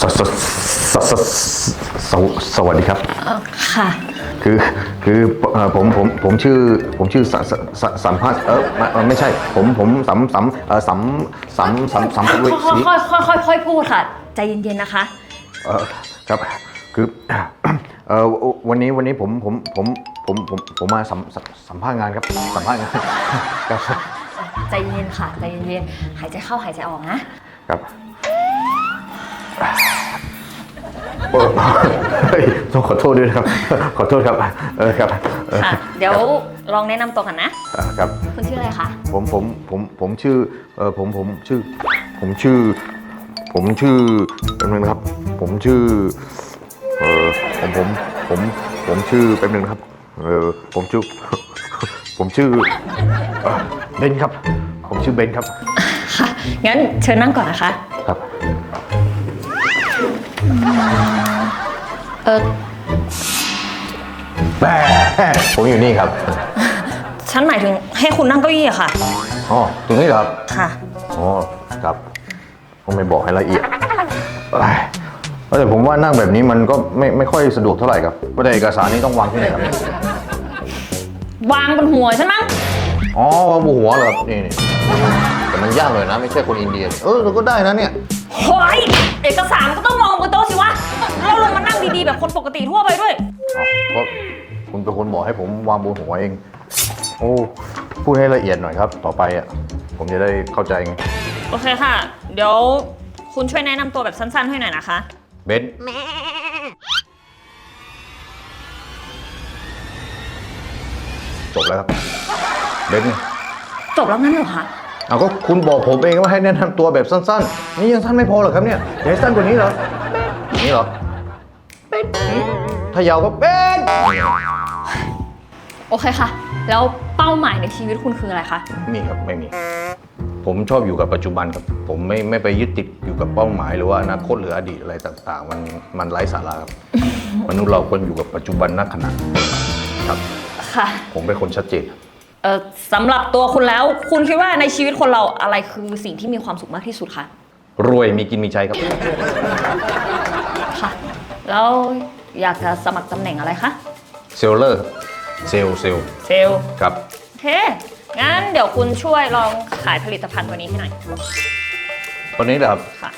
สสสสสวสวัสดีครับเอ่อค่ะ คือคือเอ่อผมผมผมชื่อผมชื่อสสสสัมภาษณ์เออไม่เอ่อไม่ใช่ ผมผมสัมสัมเออสัมสัมสัมสัมภเวค่อยสีค่อยค่อยค่อยค่อยพูดค่ะ ใจเย็นๆนะคะ เออครับคือ เออวันนี้วันนี้ผมผมผมผมผมผมมาสัมสัมสัมภาษณ์งานครับสัมภาษณ์งานครับใจเย็นค่ะ ใจเย็นๆ หายใจเข้าหายใจออกนะครับ ต้องขอโทษด้วยนะครับ ขอโทษครับ เออครับเออค่ะเดี๋ยวลองแนะนำตัวกันนะ อ่าครับ คุณชื่ออะไรคะ ผมผมผมผมชื่อเออผมผมชื่อ ผมชื่อ ผมชื่อแป๊บนึงนะครับ ผมชื่อเออผมผมผมผมชื่อแป๊บนึงนะครับเออผมชื่อ ผมชื่อเอ่อเบนครับ ผมชื่อเบนครับ ค่ะ งั้นเชิญนั่งก่อนนะคะครับ เออแม่ผมอยู่นี่ครับฉันหมายถึงให้คุณนั่งเก้าอี้อะค่ะ อ๋อตรงนี้เหรอครับค่ะ อ๋อครับผมไม่บอกให้ละเอียดเอ้ยแต่ผมว่านั่งแบบนี้มันก็ไม่ไม่ค่อยสะดวกเท่าไหร่ครับเพราะแต่เอกสารนี้ต้องวางที่ไหนครับวางบนหัวฉันมั้ง อ๋อวางบนหัวเหรอครับนี่นี่แต่มันยากเลยนะ ไม่ใช่คนอินเดียเออเราก็ได้นะเนี่ยเฮ้ยเอกสาร ติทั่วไปด้วยอ๋อเพราะคุณเป็นคนบอกให้ผมวางบนหัวเอง โอ้พูดให้ละเอียดหน่อยครับ ต่อไปอะผมจะได้เข้าใจไงโอเคค่ะ เดี๋ยวคุณช่วยแนะนำตัวแบบสั้นๆให้หน่อยนะคะ เบนจบแล้วครับเบนจบแล้วงั้นเหรอคะ เอาก็คุณบอกผมเองว่าให้แนะนำตัวแบบสั้นๆ นี่ยังสั้นไม่พอเหรอครับเนี่ยอยากให้สั้นกว่านี้เหรออย่างนี้เหรอ เป็นถ้ายาวก็เป็นโอเคค่ะ แล้วเป้าหมายในชีวิตคุณคืออะไรคะ มีครับไม่มี ผมชอบอยู่กับปัจจุบันครับ ผมไม่ไม่ไปยึดติดอยู่กับเป้าหมายหรือว่าอนาคตหรืออดีตอะไรต่าง ๆ มันมันไร้สาระครับมนุษย์เราควรอยู่กับปัจจุบันณขณะครับ ค่ะ ผมเป็นคนชัดเจนเออสำหรับตัวคุณแล้วคุณคิดว่าในชีวิตคนเราอะไรคือสิ่งที่มีความสุขมากที่สุดคะรวยมีกินมีใช้ครับ ค่ะ แล้วอยากจะสมัครตำแหน่งอะไรคะเซลเลอร์เซลเซลเซลล์ครับ โอเค งั้นเดี๋ยวคุณช่วยลองขายผลิตภัณฑ์ตัวนี้ให้หน่อยตัวนี้นะครับ ค่ะ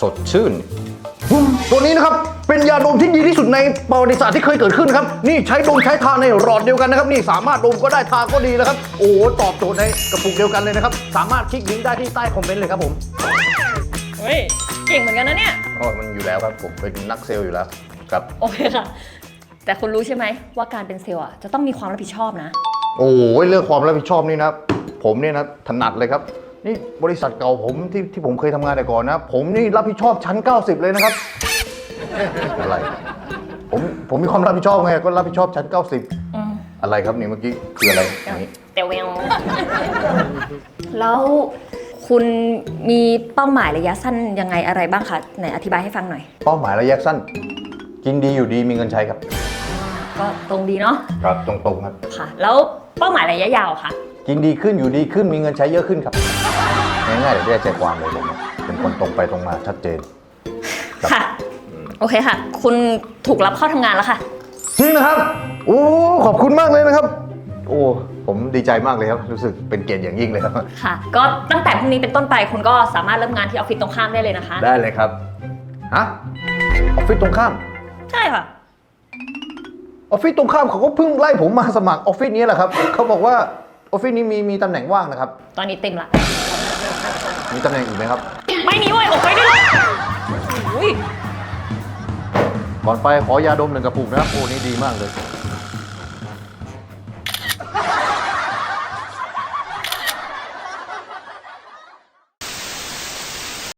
สดชื่น ตัวนี้นะครับ เป็นยาดมที่ดีที่สุดในประวัติศาสตร์ที่เคยเกิดขึ้นครับ นี่ใช้ดมใช้ทาในหลอดเดียวกันนะครับ นี่สามารถดมก็ได้ทาก็ดีนะครับ โอ้โหตอบโจทย์ในกระปุกเดียวกันเลยนะครับ สามารถคลิกลิงก์ได้ที่ใต้คอมเมนต์เลยครับผม เฮ้ย เก่งเหมือนกันนะเนี่ย อ๋อมันอยู่แล้วครับผมเป็นนักเซลล์อยู่แล้วครับโอเคค่ะ แต่คุณรู้ใช่ไหมว่าการเป็นเซลล์อะจะต้องมีความรับผิดชอบนะ โอ้ยเรื่องความรับผิดชอบนี่นะผมเนี่ยนะถนัดเลยครับ นี่บริษัทเก่าผมที่ที่ผมเคยทำงานแต่ก่อนนะ ผมนี่รับผิดชอบชั้น 90 เลยนะครับ อะไร ผมผมมีความรับผิดชอบไงก็รับผิดชอบชั้น 90 อืมอะไรครับนี่เมื่อกี้คืออะไรอันนี้เตวเวลแล้ว คุณมีเป้าหมายระยะสั้นยังไงอะไรบ้างคะไหนอธิบายให้ฟังหน่อย เป้าหมายระยะสั้น กินดีอยู่ดีมีเงินใช้ครับ ก็ตรงดีเนาะครับตรงๆครับ ค่ะ แล้วเป้าหมายระยะยาวอะคะกินดีขึ้นอยู่ดีขึ้นมีเงินใช้เยอะขึ้นครับง่ายๆเดี๋ยวได้ใจความเลยผมเป็นคนตรงไปตรงมาชัดเจน ครับ ค่ะ โอเคค่ะ คุณถูกรับเข้าทำงานแล้วค่ะ จริงนะครับ โอ้ขอบคุณมากเลยนะครับ โอ้ ผมดีใจมากเลยครับ รู้สึกเป็นเกียรติอย่างยิ่งเลยครับ ค่ะ ก็ตั้งแต่พรุ่งนี้เป็นต้นไปคุณก็สามารถเริ่มงานที่ออฟฟิศตรงข้ามได้เลยนะคะ ได้เลยครับ ฮะ ออฟฟิศตรงข้าม ใช่ค่ะ ออฟฟิศตรงข้ามเขาก็เพิ่งไล่ผมมาสมัครออฟฟิศนี้แหละครับ เขาบอกว่าออฟฟิศนี้มีมีตำแหน่งว่างนะครับ ตอนนี้เต็มละ มีตำแหน่งอื่นไหมครับ ไม่มีเว้ยออกไปได้เลยอุ้ยก่อนไปขอยาดมหนึ่งกระปุกนะครับโอ้นี่ดีมากเลย